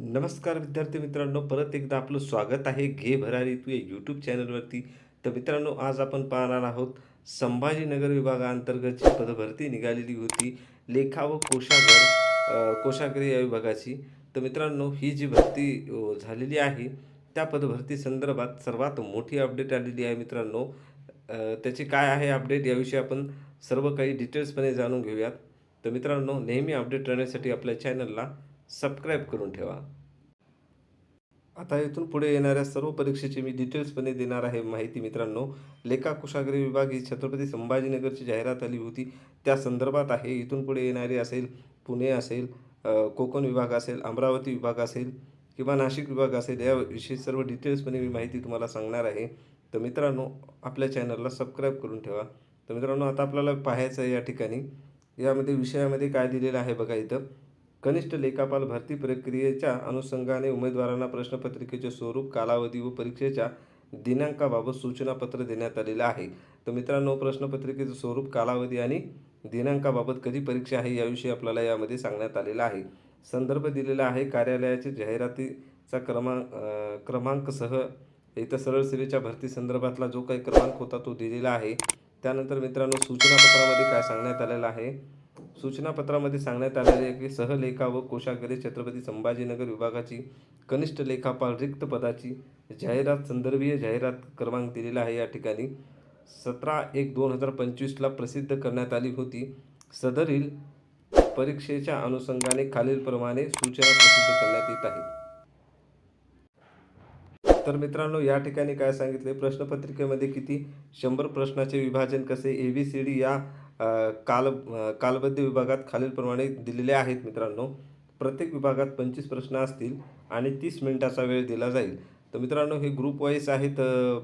नमस्कार विद्यार्थी मित्रांनो परत एकदा आपलं स्वागत आहे घे भरारी तू या यूट्यूब चॅनलवरती तर मित्रांनो आज आपण पाहणार आहोत संभाजीनगर विभागाअंतर्गतची पदभरती निघालेली होती लेखा व कोशागर कोशागरी या विभागाची. तर मित्रांनो ही जी भरती झालेली आहे त्या पदभरती संदर्भात सर्वात मोठी अपडेट आलेली आहे मित्रांनो. त्याची काय आहे अपडेट याविषयी आपण सर्व काही डिटेल्सपणे जाणून घेऊयात. तर मित्रांनो नेहमी अपडेट राहण्यासाठी आपल्या चॅनलला सबस्क्राईब करून ठेवा. आता इथून पुढे येणाऱ्या सर्व परीक्षेची मी डिटेल्सपणे देणार आहे माहिती मित्रांनो. लेखा कुशाग्री विभाग ही छत्रपती संभाजीनगरची जाहिरात आली होती. त्या संदर्भात आहे. इथून पुढे येणारी असेल पुणे असेल कोकण विभाग असेल अमरावती विभाग असेल किंवा नाशिक विभाग असेल याविषयी सर्व डिटेल्सपणे मी माहिती तुम्हाला सांगणार आहे. तर मित्रांनो आपल्या चॅनलला सबस्क्राईब करून ठेवा. तर मित्रांनो आता आपल्याला पाहायचं आहे या ठिकाणी. यामध्ये विषयामध्ये काय दिलेलं आहे बघा इथं. कनिष्ठ लेखापाल भरती प्रक्रियेच्या अनुषंगाने उमेदवारांना प्रश्नपत्रिकेचे स्वरूप कालावधी व परीक्षेच्या दिनांकाबाबत सूचनापत्र देण्यात आलेलं आहे. तर मित्रांनो प्रश्नपत्रिकेचं स्वरूप कालावधी आणि दिनांकाबाबत कधी परीक्षा आहे याविषयी आपल्याला यामध्ये सांगण्यात आलेलं आहे. संदर्भ दिलेला आहे. कार्यालयाची जाहिरातीचा क्रमांक क्रमांकसह इथं सरळ सेवेच्या भरती संदर्भातला जो काही क्रमांक होता तो दिलेला आहे. त्यानंतर मित्रांनो सूचनापत्रामध्ये काय सांगण्यात आलेलं आहे? सूचनापत्रामध्ये सांगण्यात आलेले आहे की सहलेखा व कोशागारी छत्रपती संभाजीनगर विभागाची कनिष्ठ लेखापाल रिक्त पदाची जाहिरात संदर्भीय जाहिरात क्रमांक दिलेला आहे. या ठिकाणी सतरा एक दोन हजार पंचवीसला प्रसिद्ध करण्यात आली होती. सदरील परीक्षेच्या अनुषंगाने खालीलप्रमाणे सूचना प्रसिद्ध करण्यात येत आहेत तर मित्रांनो या ठिकाणी काय सांगितले प्रश्नपत्रिकेमध्ये किती? शंभर प्रश्नाचे विभाजन कसे? ए बी सी डी या काल कालबद्ध विभागात खालीलप्रमाणे दिलेले आहेत मित्रांनो. प्रत्येक विभागात पंचवीस प्रश्न असतील आणि तीस मिनिटाचा वेळ दिला जाईल. तर मित्रांनो हे ग्रुप वाईज आहेत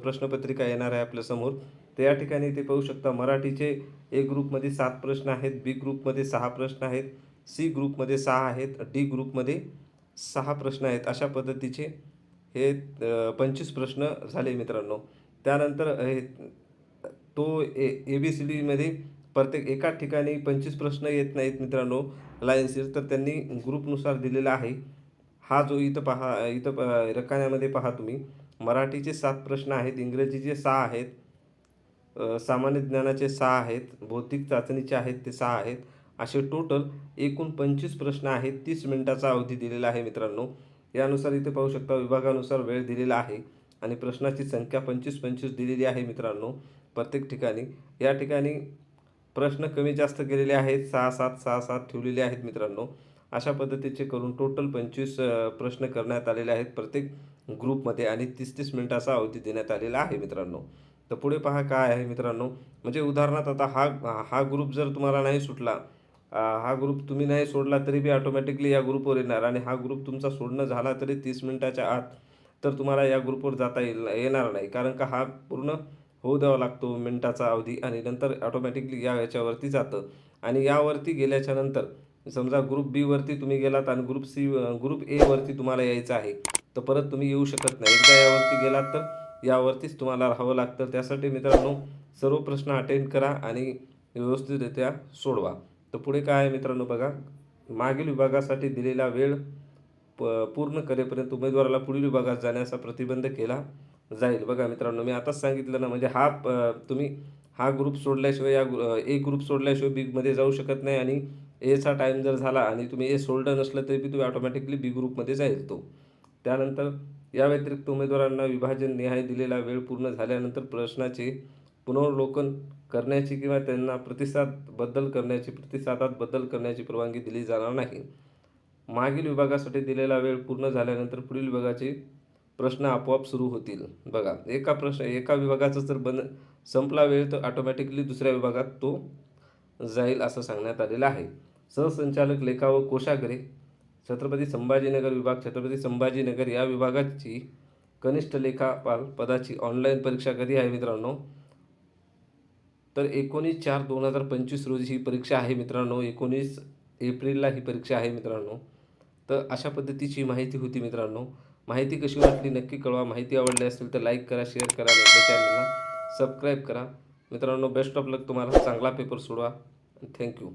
प्रश्नपत्रिका येणार आहे आपल्यासमोर तर या ठिकाणी ते पाहू शकता मराठीचे ए ग्रुपमध्ये सात प्रश्न आहेत बी ग्रुपमध्ये सहा प्रश्न आहेत सी ग्रुपमध्ये सहा आहेत डी ग्रुपमध्ये सहा प्रश्न आहेत. अशा पद्धतीचे हे पंचवीस प्रश्न झाले मित्रांनो. त्यानंतर हे तो ए ए बी सी डीमध्ये प्रत्येक एका ठिकाणी पंचवीस प्रश्न येत नाहीत मित्रांनो लायन्सीर तर त्यांनी ग्रुपनुसार दिलेला आहे. हा जो इथं पहा इथं प- रकान्यामध्ये पहा तुम्ही. मराठीचे सात प्रश्न आहेत इंग्रजीचे सहा आहेत सामान्य ज्ञानाचे सहा आहेत भौतिक चाचणीचे आहेत ते सहा आहेत. असे टोटल एकूण पंचवीस प्रश्न आहेत तीस मिनिटाचा अवधी दिलेला आहे मित्रांनो. यानुसार इथे पाहू शकता विभागानुसार वेळ दिलेला आहे आणि प्रश्नाची संख्या पंचवीस पंचवीस दिलेली आहे मित्रांनो प्रत्येक ठिकाणी. या ठिकाणी प्रश्न कमी जास्त केलेले आहेत सहा सात सहा सात ठेवलेले आहेत मित्रांनो. अशा पद्धतीचे करून टोटल पंचवीस प्रश्न करण्यात आलेले आहेत प्रत्येक ग्रुपमध्ये आणि तीस तीस मिनिटाचा अवधी देण्यात आलेला आहे मित्रांनो. तर पुढे पहा काय आहे मित्रांनो. म्हणजे उदाहरणार्थ आता हा हा ग्रुप जर तुम्हाला नाही सुटला हा ग्रुप तुम्ही नाही सोडला तरी बी ऑटोमॅटिकली या ग्रुपवर येणार. आणि हा ग्रुप तुमचा सोडणं झाला तरी तीस मिनटाच्या आत तर तुम्हाला या ग्रुपवर जाता येईल येणार नाही. कारण का हा पूर्ण होऊ द्यावा लागतो मिनटाचा अवधी आणि नंतर ऑटोमॅटिकली या याच्यावरती जातं. आणि यावरती गेल्याच्यानंतर समजा ग्रुप बीवरती तुम्ही गेलात आणि ग्रुप सी ग्रुप एवरती तुम्हाला यायचं आहे तर परत तुम्ही येऊ शकत नाही. एकदा यावरती गेलात तर यावरतीच तुम्हाला राहावं लागतं. त्यासाठी मित्रांनो सर्व प्रश्न अटेंड करा आणि व्यवस्थितरित्या सोडवा. तर पुढे काय आहे मित्रांनो बघा मागील विभागासाठी दिलेला वेळ प पूर्ण करेपर्यंत उमेदवाराला पुढील विभागात जाण्याचा प्रतिबंध केला जाईल. बघा मित्रांनो मी आताच सांगितलं ना म्हणजे हा प- तुम्ही हा ग्रुप सोडल्याशिवाय या ग्रु- ए ग्रुप सोडल्याशिवाय बीमध्ये जाऊ शकत नाही आणि एचा टाईम जर झाला आणि तुम्ही ए सोडलं नसलं तरी बी तुम्ही ऑटोमॅटिकली बी ग्रुपमध्ये जाईल तो. त्यानंतर या व्यतिरिक्त उमेदवारांना विभाजन निहाय दिलेला वेळ पूर्ण झाल्यानंतर प्रश्नाचे पुनर्वलोकन करण्याची किंवा त्यांना प्रतिसाद बदल करण्याची प्रतिसादात बदल करण्याची परवानगी दिली जाणार नाही. मागील विभागासाठी दिलेला वेळ पूर्ण झाल्यानंतर पुढील विभागाचे प्रश्न आपोआप सुरू होतील. बघा एका प्रश्न एका विभागाचा जर बंद संपला वेळ तर ऑटोमॅटिकली दुसऱ्या विभागात तो जाईल असं सांगण्यात आलेलं आहे. सहसंचालक लेखा व कोशागरे छत्रपती संभाजीनगर विभाग छत्रपती संभाजीनगर या विभागाची कनिष्ठ लेखापाल पदाची ऑनलाईन परीक्षा कधी आहे मित्रांनो? तर एकोणीस चार दोन हजार पंचवीस रोजी ही परीक्षा आहे मित्रांनो. एकोणीस एप्रिलला ही परीक्षा आहे मित्रांनो. तर अशा पद्धतीची माहिती होती मित्रांनो. माहिती कशी वाटली नक्की कळवा. माहिती आवडली असेल तर लाईक करा शेअर करा आपल्या चॅनलला सबस्क्राईब करा. मित्रांनो बेस्ट ऑफ लक तुम्हाला. चांगला पेपर सोडवा. थँक्यू